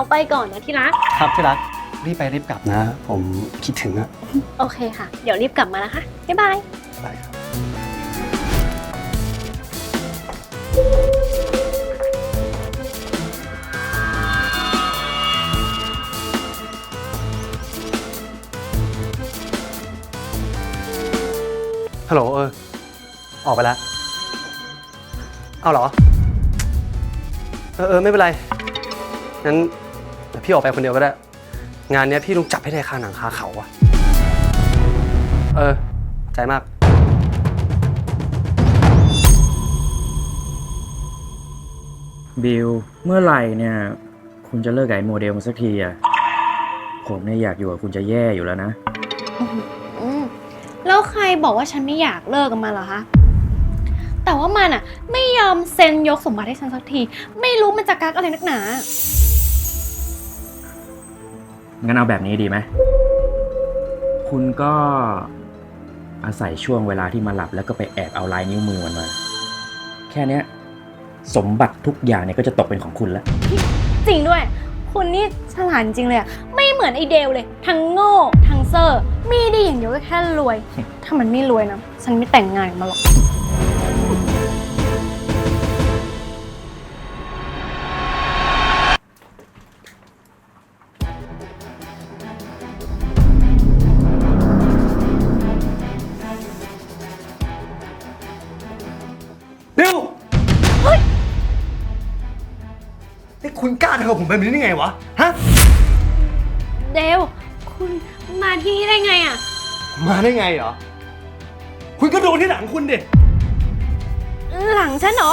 เขาไปก่อนนะที่รัก ครับที่รักรีบไปรีบกลับนะ ผมคิดถึงอะโอเคค่ะ เดี๋ยวรีบกลับมานะคะ บ๊ายบายได้ครับฮัลโหลเออ ออกไปแล้ว เอาเหรอ เออเออไม่เป็นไร งั้นเดี๋ ยวพี่ออกไปคนเดียวก็ได้ งานเนี้ยพี่ต้องจับให้ได้คาหนังคาเขาอะเออ ใจมากบิลเมื่อไหร่เนี่ย คุณจะเลิกกับไอ้โมเดลมันสักทีอะผมเนี่ยอยากอยู่กับคุณจะแย่อยู่แล้วนะ อืมแล้วใครบอกว่าฉันไม่อยากเลิกกับมันเหรอคะ แต่ว่ามันอะไม่ยอมเซ็นยกสมบัติให้ฉันสักที ไม่รู้มันจะกักอะไรนักหนา งั้นเอาแบบนี้ดีไหม คุณก็อาศัยช่วงเวลาที่มาหลับแล้วก็ไปแอบเอาลายนิ้วมือมันมา แค่เนี้ยสมบัติทุกอย่างเนี่ยก็จะตกเป็นของคุณแล้ว จริงด้วย คุณนี่ฉลาดจริงเลยอะไม่เหมือนไอเดลเลย ทั้งโง่ ทั้งเซอร์ มีดีอย่างเดียวก็แค่รวย ถ้ามันไม่รวยนะ ฉันไม่แต่งงานมันหรอก คุณกล้าทำกับผมแบบนี้ได้ไงวะ ฮะ เดลคุณมาที่นี่ได้ไงอะมาได้ไงเหรอ คุณก็ดูที่หลังคุณดิ หลังฉันเหรอ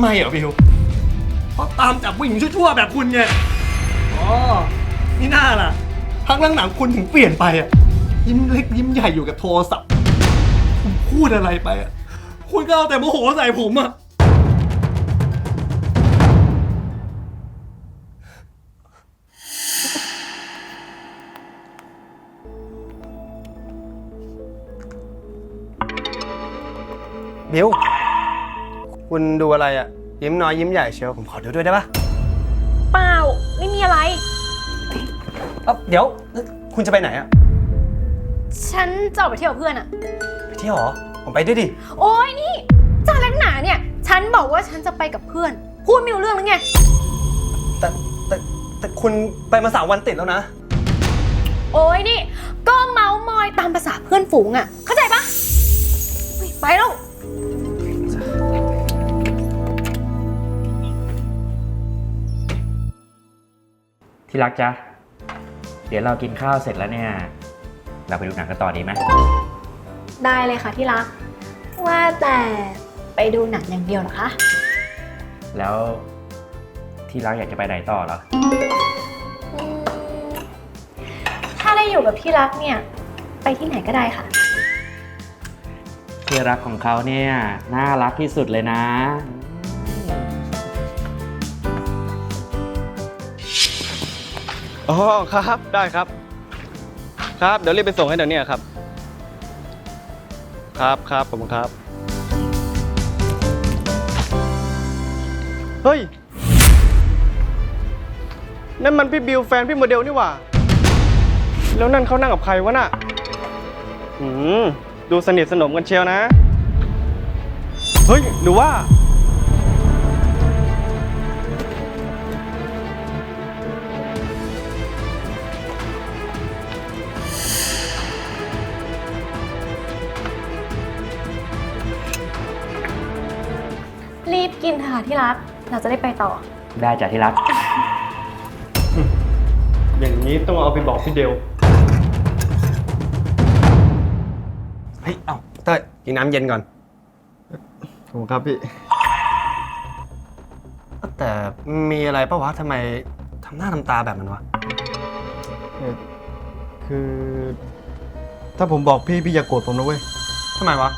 ไมเหรอบิวเพราะตามจับผู้หญิงชั่วๆแบบคุณไงอ๋อนี่น่าล่ะพักหลังๆคุณถึงเปลี่ยนไปอะ ยิ้มเล็กยิ้มใหญ่อยู่กับโทรศัพท์คุณพูดอะไรไปอะ คุณก็เอาแต่โมโหใส่ผมอะ บิว คุณดูอะไรอะยิ้มน้อยยิ้มใหญ่เชียวผมขอดูด้วยได้ปะเปล่า ไม่มีอะไร เอ้าเดี๋ยวคุณจะไปไหนอะฉันจะออกไปเที่ยวกับเพื่อนอะไปเที่ยวเหรอผมไปด้วยดิโอ้ยนี่จะอะไรนักหนาเนี่ย ฉันบอกว่าฉันจะไปกับเพื่อน พูดไม่รู้เรื่องหรือไง แต่แต่แต่คุณไปมาสามวันติดแล้วนะ โอ้ยนี่ ก็เมาส์มอยตามภาษาเพื่อนฝูงอะเข้าใจปะเฮ้ยไปแล้ว ที่รักจ๊ะ เดี๋ยวเรากินข้าวเสร็จแล้วเนี่ย เราไปดูหนังกันต่อดีไหมได้เลยค่ะที่รัก ว่าแต่ไปดูหนังอย่างเดียวเหรอคะ แล้วที่รักอยากจะไปไหนต่อเหรอ อืมถ้าได้อยู่กับที่รักเนี่ย ไปที่ไหนก็ได้ค่ะ ที่รักของเขาเนี่ยน่ารักที่สุดเลยนะ อ๋อครับได้ครับ ครับเดี๋ยวรีบไปส่งให้เดี๋ยวนี้ครับ ครับครับผมครับ เฮ้ย นั่นมันพี่บิวแฟนพี่โมเดลนี่หว่า แล้วนั่นเขานั่งกับใครวะน่ะอืมดูสนิทสนมกันเชียวนะ เฮ้ยหรือว่า กินเถอะค่ะที่รัก เราจะได้ไปต่อ ได้จ้ะที่รัก อย่างนี้ต้องเอาไปบอกพี่เดลเฮ้ย เอ้าเต้ยกินน้ำเย็นก่อนผมครับพี่ แต่มีอะไรปะวะทำไมทำหน้าทำตาแบบนั้นวะคือ ถ้าผมบอกพี่พี่อย่าโกรธผมนะเว้ยทำไมวะ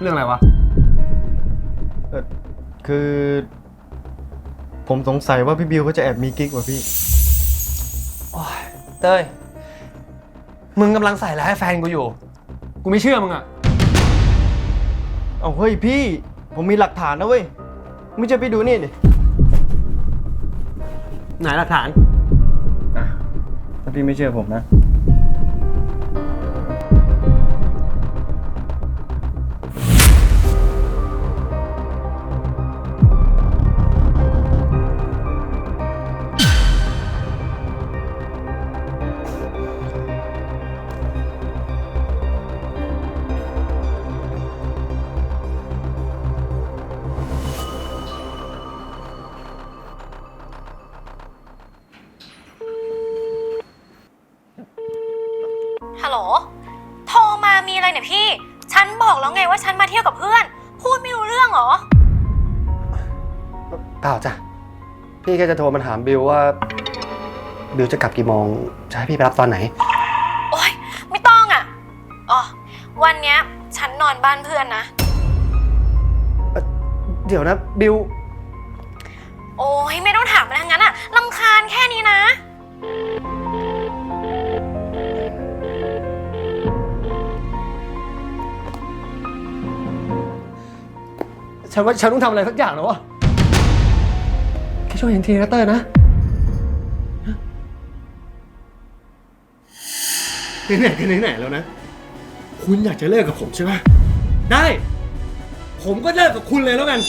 เรื่องอะไรวะ คือ ผมสงสัยว่าพี่บิวเขาจะแอบมีกิ๊กว่ะพี่ โอ้ยเต้ย มึงกำลังใส่ร้ายแฟนกูอยู่ กูไม่เชื่อมึงอะเอาเฮ้ยพี่ ผมมีหลักฐานนะเว้ยไม่เชื่อพี่ดูนี่ดิไหนหลักฐาน ถ้าพี่ไม่เชื่อผมนะ พี่แค่จะโทรมาถามบิวว่า บิวจะกลับกี่โมง จะให้พี่ไปรับตอนไหน โอ๊ย ไม่ต้องอะ อ๋อ วันเนี้ยฉันนอนบ้านเพื่อนนะ เดี๋ยวนะบิว โอ้ยไม่ต้องถามอะไรทั้งนั้นอะลำคาญแค่นี้นะ ฉันว่าฉันต้องทำอะไรสักอย่างแล้ววะแค่ ช่วยเห็นทีนะเต้ยนะไหนๆกันไหนๆแล้วนะ คุณอยากจะเลิกกับผมใช่ไหมได้ ผมก็เลิกกับคุณเลยแล้วกัน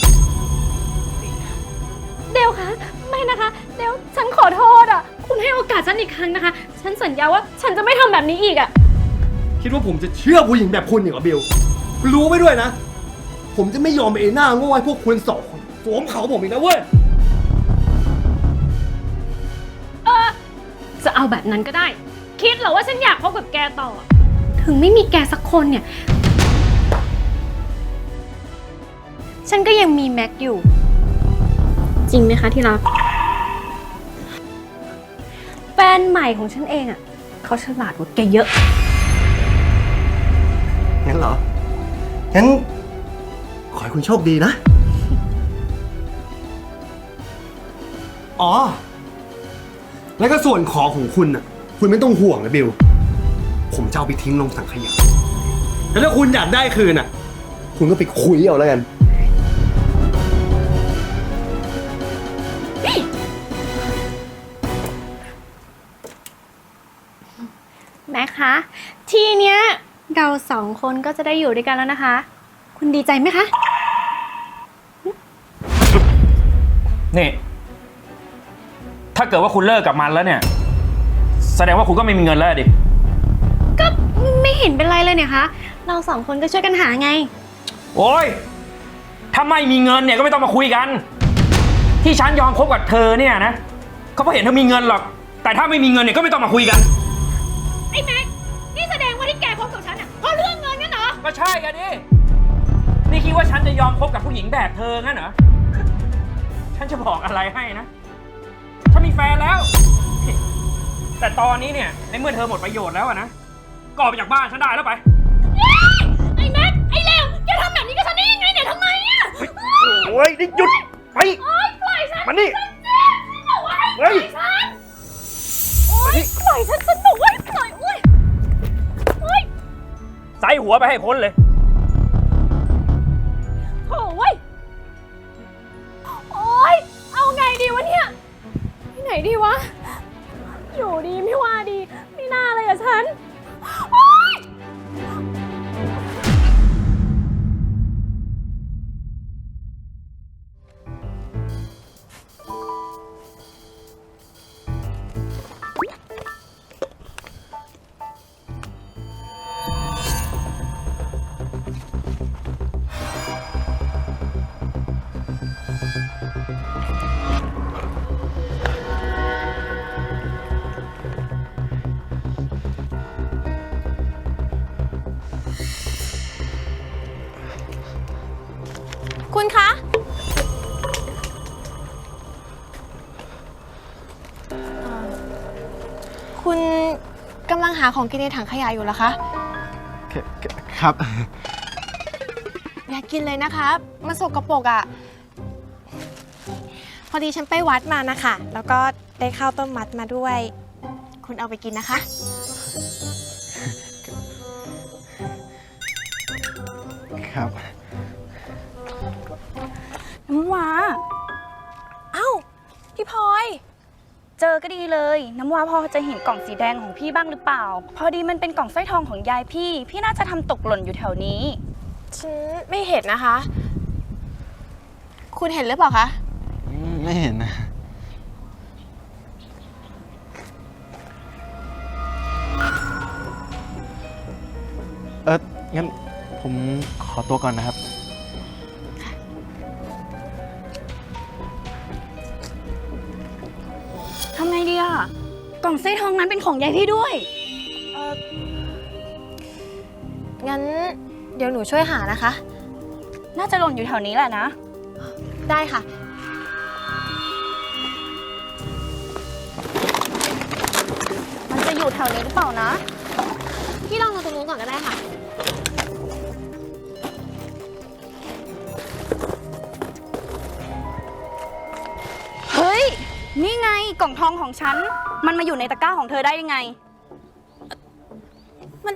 เดวคะไม่นะคะ เดวฉันขอโทษอะ คุณให้โอกาสฉันอีกครั้งนะคะ ฉันสัญญาว่าฉันจะไม่ทำแบบนี้อีกอะ คิดว่าผมจะเชื่อผู้หญิงแบบคุณอย่างกับบิวรู้ไว้ด้วยนะ ผมจะไม่ยอมไปไอ้หน้าโง่ให้พวกคุณสองคนสวมเขาผมอีกนะเว้ย จะเอาแบบนั้นก็ได้ คิดเหรอว่าฉันอยากคบกับแกต่อ ถึงไม่มีแกสักคนเนี่ย ฉันก็ยังมีแม็กอยู่ จริงไหมคะที่รัก แฟนใหม่ของฉันเองอะเขาฉลาดกว่าแกเยอะ งั้นเหรอ งั้น ขอให้คุณโชคดีนะ อ๋อ แล้วก็ส่วนของของคุณน่ะ คุณไม่ต้องห่วงนะบิวผมจะเอาไปทิ้งลงถังขยะแล้วถ้าคุณอยากได้คืนน่ะ คุณก็ไปคุยเอาแล้วกัน แม็กคะ ทีเนี้ยเราสองคนก็จะได้อยู่ด้วยกันแล้วนะคะ คุณดีใจไหมคะ นี่ ถ้าเกิดว่าคุณเลิกกับมันแล้วเนี่ย แสดงว่าคุณก็ไม่มีเงินแล้วดิ ก็ไม่เห็นเป็นไรเลยเนี่ยคะ เราสองคนก็ช่วยกันหาไง โอ้ย ถ้าไม่มีเงินเนี่ยก็ไม่ต้องมาคุยกัน ที่ฉันยอมคบกับเธอเนี่ยนะเขาเพราะเห็นเธอมีเงินหรอก แต่ถ้าไม่มีเงินเนี่ยก็ไม่ต้องมาคุยกัน ไอ้แม็กนี่แสดงว่าที่แกคบกับฉันอะเพราะเรื่องเงินนั่นเหรอ ก็ใช่กันดินี่คิดว่าฉันจะยอมคบกับผู้หญิงแบบเธองั้นเหรอ ฉันจะบอกอะไรให้นะ ฉันมีแฟนแล้ว แต่ตอนนี้เนี่ย ในเมื่อเธอหมดประโยชน์แล้วอะนะก็ออกไปจากบ้านฉันได้แล้วไป ไอ้แม็กไอ้เลวแกทำแบบนี้กับฉันได้ยังไงเนี่ยทำไมอะโอ้ยนี่หยุด ไป โอ๊ยปล่อยฉันมานี่ฉันเจ็บฉันบอกว่าให้ปเฮ้ล่อยยฉันโอ๊ยปล่อยฉันฉันบอกว่าให้ปล่อยโอ๊ยโอ๊ย ใส่หัวไปให้พ้นเลย ดีวะ อยู่ดีไม่ว่าดี ไม่น่าเลยอะฉัน หาของกินในถังขยะอยู่เหรอคะ ครับ อย่ากินเลยนะคะมันสกรปรกอะ่ะขออดีฉันไปวัดมานะคะ แล้วก็ได้ข้าวต้มมัดมาด้วย คุณเอาไปกินนะคะ ครับ น้ำว้า เจอก็ดีเลย น้ำว้าพอจะเห็นกล่องสีแดงของพี่บ้างหรือเปล่า พอดีมันเป็นกล่องสร้อยทองของยายพี่ พี่น่าจะทำตกหล่นอยู่แถวนี้ ฉันไม่เห็นนะคะ คุณเห็นหรือเปล่าคะไม่เห็นนะเอองั้นผมขอตัวก่อนนะครับ สร้อยทองนั้นเป็นของยายพี่ด้วย งั้นเดี๋ยวหนูช่วยหานะคะ น่าจะหล่นอยู่แถวนี้แหละนะ ได้ค่ะ มันจะอยู่แถวนี้หรือเปล่านะ พี่ลองดูตรงนู้นก่อนก็ได้ค่ะ เฮ้ย นี่ไงกล่องทองของฉัน มันมาอยู่ในตะกร้าของเธอได้ยังไงมัน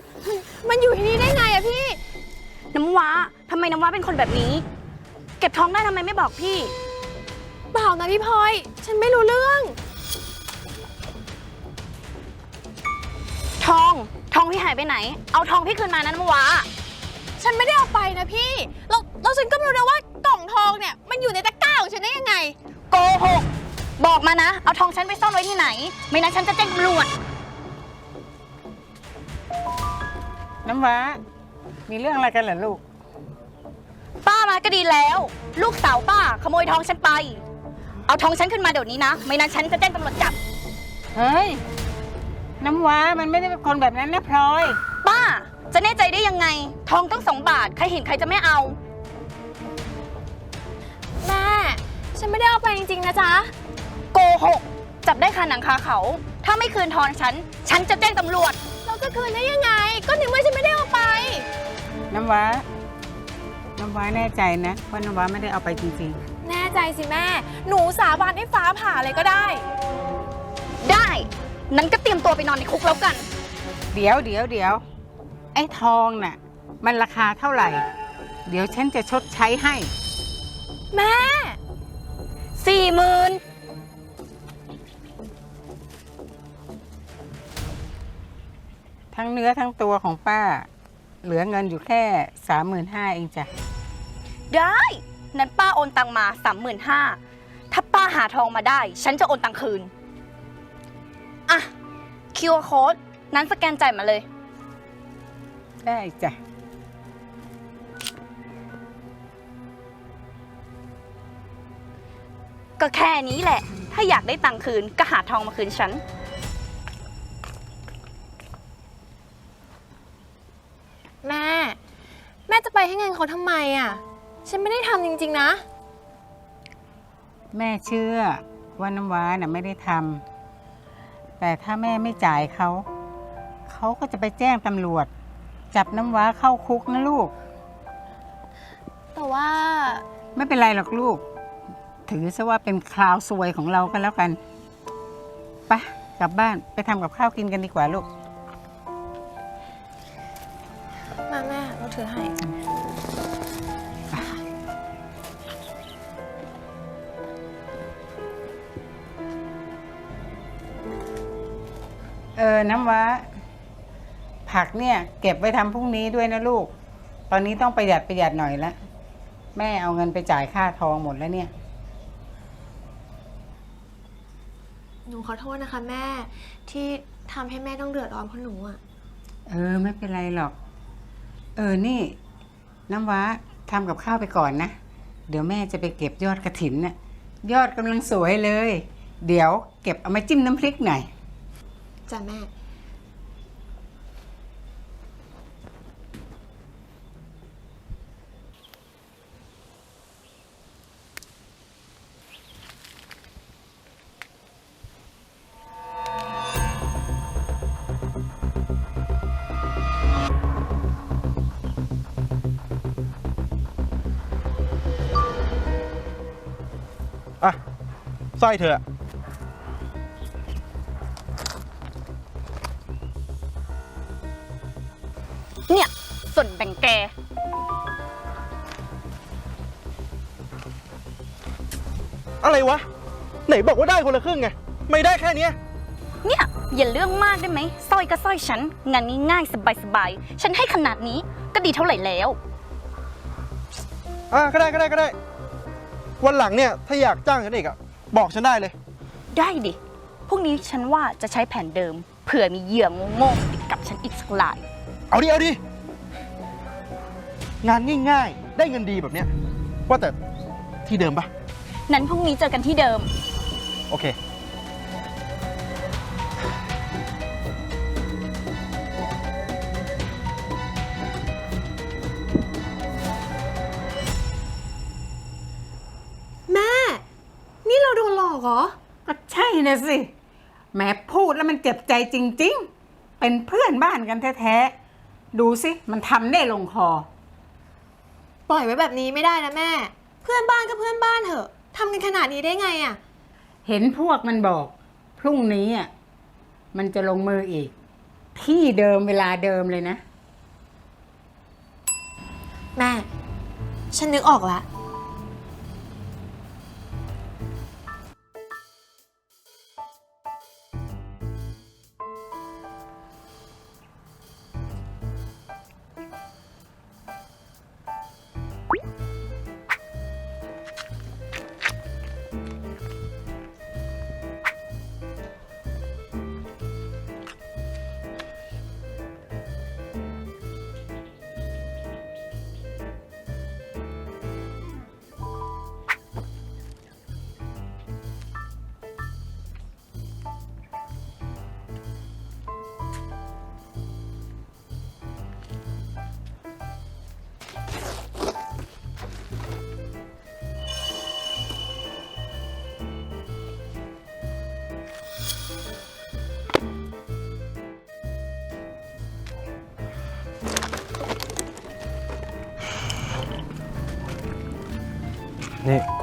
มันอยู่ที่นี่ได้ไงอะพี่ น้ำว้าทำไมน้ำว้าเป็นคนแบบนี้ เก็บทองได้ทำไมไม่บอกพี่ เปล่านะพี่พลอย ฉันไม่รู้เรื่อง ทอง ทองพี่หายไปไหน เอาทองพี่คืนมานะน้ำว้า ฉันไม่ได้เอาไปนะพี่แล้วแล้วฉันก็ไม่รู้นะว่ากล่องทองเนี่ย มันอยู่ในตะกร้าของฉันได้ยังไง โกหก บอกมานะ เอาทองฉันไปซ่อนไว้ที่ไหน ไม่นั้นฉันจะแจ้งตำรวจ น้ำว้า มีเรื่องอะไรกันเหรอลูก ป้ามาก็ดีแล้ว ลูกสาวป้าขโมยทองฉันไป เอาทองฉันขึ้นมาเดี๋ยวนี้นะ ไม่นั้นฉันจะแจ้งตำรวจจับ เฮ้ย น้ำว้ามันไม่ได้เป็นคนแบบนั้นนะพลอย ป้า จะแน่ใจได้ยังไง ทองต้องสองบาท ใครเห็นใครจะไม่เอา แม่ ฉันไม่ได้เอาไปจริงๆนะจ๊ะโก หก จับได้คาหนังคาเขา ถ้าไม่คืนทองฉัน ฉันจะแจ้งตำรวจ เราจะคืนได้ยังไง ก็นึกว่าฉันไม่ได้เอาไป น้ำว้า น้ำว้าแน่ใจนะว่าน้ำว้าไม่ได้เอาไปจริงแน่ใจสิแม่ หนูสาบานให้ฟ้าผ่าเลยก็ได้ ได้ นั้นก็เตรียมตัวไปนอนในคุกแล้วกัน ๆ เดี๋ยวเดี๋ยวเดี๋ยวไอ้ทองน่ะ มันราคาเท่าไหร่ เดี๋ยวฉันจะชดใช้ให้ แม่สี่หมื่น ทั้งเนื้อทั้งตัวของป้า เหลือเงินอยู่แค่สามหมื่นห้าเองจ้ะ ได้นั้นป้าโอนตังมาสามหมื่นห้าถ้าป้าหาทองมาได้ ฉันจะโอนตังคืน อะ QR code นั้นสแกนจ่ายมาเลย ได้จ้ะ ก็แค่นี้แหละ ถ้าอยากได้ตังคืนก็หาทองมาคืนฉัน แม่ แม่จะไปให้เงินเขาทำไมอะ ฉันไม่ได้ทำจริง ๆ นะ แม่เชื่อว่าน้ำว้าน่ะไม่ได้ทำแต่ถ้าแม่ไม่จ่ายเขา เขาก็จะไปแจ้งตำรวจ จับน้ำว้าเข้าคุกนะลูก แต่ว่า ไม่เป็นไรหรอกลูก ถือซะว่าเป็นคราวซวยของเรากันแล้วกันไปะกลับบ้านไปทำกับข้าวกินกันดีกว่าลูก น้ำว้า ผักเนี่ย เก็บไว้ทำพรุ่งนี้ด้วยนะลูก ตอนนี้ต้องประหยัดประหยัดหน่อยละแม่เอาเงินไปจ่ายค่าทองหมดแล้วเนี่ย หนูขอโทษนะคะ แม่ที่ทำให้แม่ต้องเดือดร้อนเพราะหนูอะเออ ไม่เป็นไรหรอก เออนี่ น้ำว้าทำกับข้าวไปก่อนนะ เดี๋ยวแม่จะไปเก็บยอดกระถินน่ะยอดกำลังสวยเลย เดี๋ยวเก็บเอามาจิ้มน้ำพริกหน่อย จ้ะแม่ อะสร้อยเธออะ ไหนบอกว่าได้คนละครึ่งไง ไม่ได้แค่เนี้ยเนี่ยอย่าเรื่องมากได้ไหมสร้อยก็สร้อยฉัน งานง่ายๆสบายๆ ฉันให้ขนาดนี้ก็ดีเท่าไหร่แล้ว อะก็ได้ก็ได้ก็ได้ วันหลังเนี่ยถ้าอยากจ้างฉันอีกอะบอกฉันได้เลย ได้ดิพรุ่งนี้ฉันว่าจะใช้แผนเดิม เผื่อมีเหยื่อโง่ๆติดกับฉันอีกสักราย เอาดิเอาดิงานง่ายๆ ได้เงินดีแบบเนี้ยว่าแต่ที่เดิมปะนั้นพรุ่งนี้เจอกันที่เดิม โอเค แม่ นี่เราโดนหลอกเหรอ ก็ใช่นะสิแหม้พูดแล้วมันเจ็บใจจริง ๆ เป็นเพื่อนบ้านกันแท้ๆ ดูสิ มันทำได้ลงคอ ปล่อยไว้แบบนี้ไม่ได้นะแม่ เพื่อนบ้านก็เพื่อนบ้านเถอะทำกันขนาดนี้ได้ไงอะ เห็นพวกมันบอก พรุ่งนี้อะมันจะลงมืออีก ที่เดิมเวลาเดิมเลยนะ แม่ ฉันนึกออกละ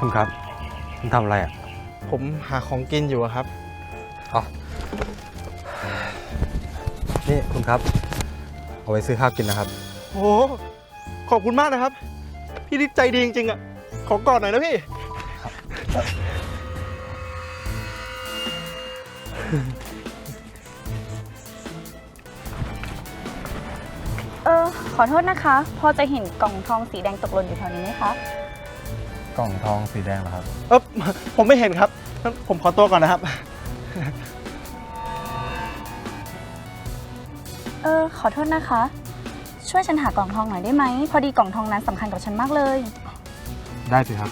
คุณครับ คุณทำอะไรอะ ผมหาของกินอยู่อะครับอ๋อนี่คุณครับ เอาไว้ซื้อข้าวกินนะครับ โอ้โหขอบคุณมากนะครับ พี่นี่ใจดีจริงๆอะขอกอดหน่อยนะพี่ เออ ขอโทษนะคะ พอจะเห็นกล่องทองสีแดงตกหล่นอยู่แถวนี้ไหมคะ กล่องทองสีแดงเหรอครับ เออผมไม่เห็นครับงั้นผมขอตัวก่อนนะครับ เออขอโทษนะคะ ช่วยฉันหากล่องทองหน่อยได้ไหม พอดีกล่องทองนั้นสำคัญกับฉันมากเลย ได้สิครับ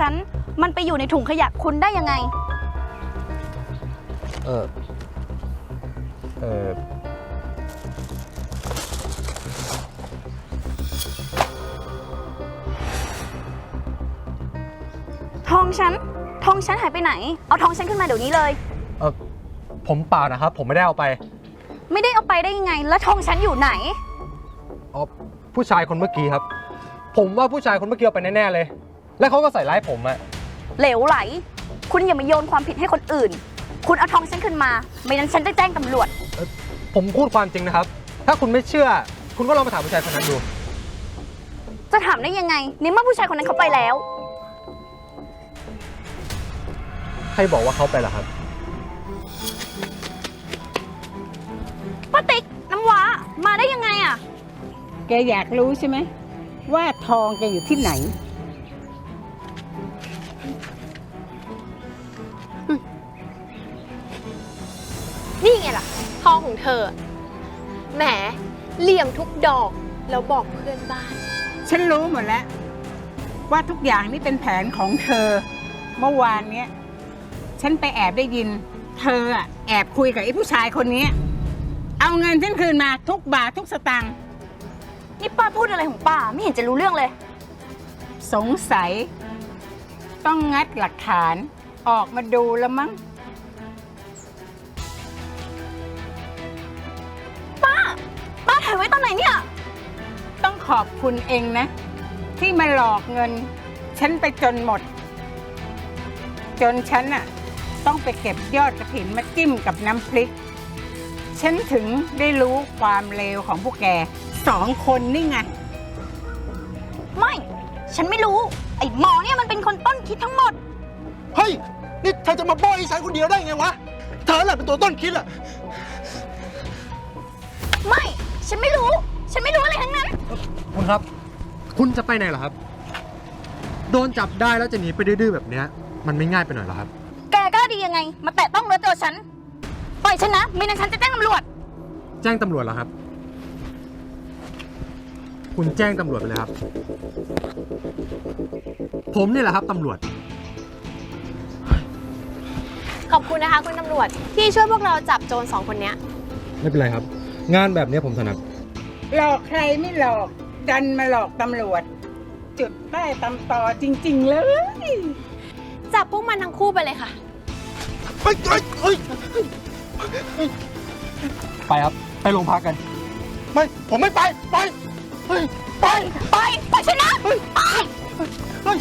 ฉัน มันไปอยู่ในถุงขยะคุณได้ยังไง เออ เออ ทองฉัน ทองฉันหายไปไหน เอาทองฉันขึ้นมาเดี๋ยวนี้เลย เออผมเปล่านะครับ ผมไม่ได้เอาไป ไม่ได้เอาไปได้ยังไง แล้วทองฉันอยู่ไหน อ๋อ ผู้ชายคนเมื่อกี้ครับ ผมว่าผู้ชายคนเมื่อกี้เอาไปแน่ๆเลย แล้วเขาก็ใส่ร้ายผมอะเหลวไหล คุณอย่ามาโยนความผิดให้คนอื่น คุณเอาทองฉันขึ้นมา ไม่นั้นฉันจะแจ้งตำรวจ ผมพูดความจริงนะครับ ถ้าคุณไม่เชื่อ คุณก็ลองมาถามผู้ชายคนนั้นดู จะถามได้ยังไงในเมื่อผู้ชายคนนั้นเขาไปแล้ว ใครบอกว่าเขาไปเหรอครับ ป้าติ๊กน้ำว้า มาได้ยังไงอะ แกอยากรู้ใช่ไหมว่าทองแกอยู่ที่ไหนนี่ ทองของเธอ แหมเหลี่ยมทุกดอกแล้วบอกเพื่อนบ้าน ฉันรู้หมดแล้ว ว่าทุกอย่างนี่เป็นแผนของเธอ เมื่อวานเนี้ยฉันไปแอบได้ยิน เธออะแอบคุยกับไอ้ผู้ชายคนนี้อเอาเงินฉันคืนมาทุกบาททุกสตางค์นี่ป้าพูดอะไรของป้าไม่เห็นจะรู้เรื่องเลย สงสัย ต้องงัดหลักฐานออกมาดูแล้วมั้ง ไว้ตอนไหนเนี่ย ต้องขอบคุณเองนะ ที่มาหลอกเงิน ฉันไปจนหมด จนฉันอะต้องไปเก็บยอดกระถินมาจิ้มกับน้ำพริก ฉันถึงได้รู้ความเลวของพวกแกสองคนนี่ไง ไม่ ฉันไม่รู้ ไอ้หมอเนี่ยมันเป็นคนต้นคิดทั้งหมด เฮ้ย นี่เธอจะมาโบ้อีฉันคนเดียวได้ไงวะ เธอแหละเป็นตัวต้นคิดอะไม่ ฉันไม่รู้ ฉันไม่รู้อะไรทั้งนั้น คุณครับ คุณจะไปไหนเหรอครับ โดนจับได้แล้วจะหนีไปดื้อๆแบบเนี้ย มันไม่ง่ายไปหน่อยเหรอครับ แกกล้าดียังไง มาแตะต้องเนื้อตัวฉัน ปล่อยฉันนะไม่นั้นฉันจะแจ้งตำรวจ แจ้งตำรวจเหรอครับ คุณแจ้งตำรวจไปเลยครับ ผมนี่แหละครับตำรวจ ขอบคุณนะคะ คุณตำรวจที่ช่วยพวกเราจับโจรสองคนเนี้ย ไม่เป็นไรครับ งานแบบเนี้ยผมถนัดหลอกใครไม่หลอก ดันมาหลอกตำรวจ จุดใต้ตำต่อจริง ๆ เลย จับพวกมันทั้งคู่ไปเลยค่ะ เฮ้ยเฮ้ยเฮ้ยไปครับ ไปโรงพักกัน ไม่ ผมไม่ไป ไป เฮ้ย ไป ไปปล่อยฉันนะไป เฮ้ย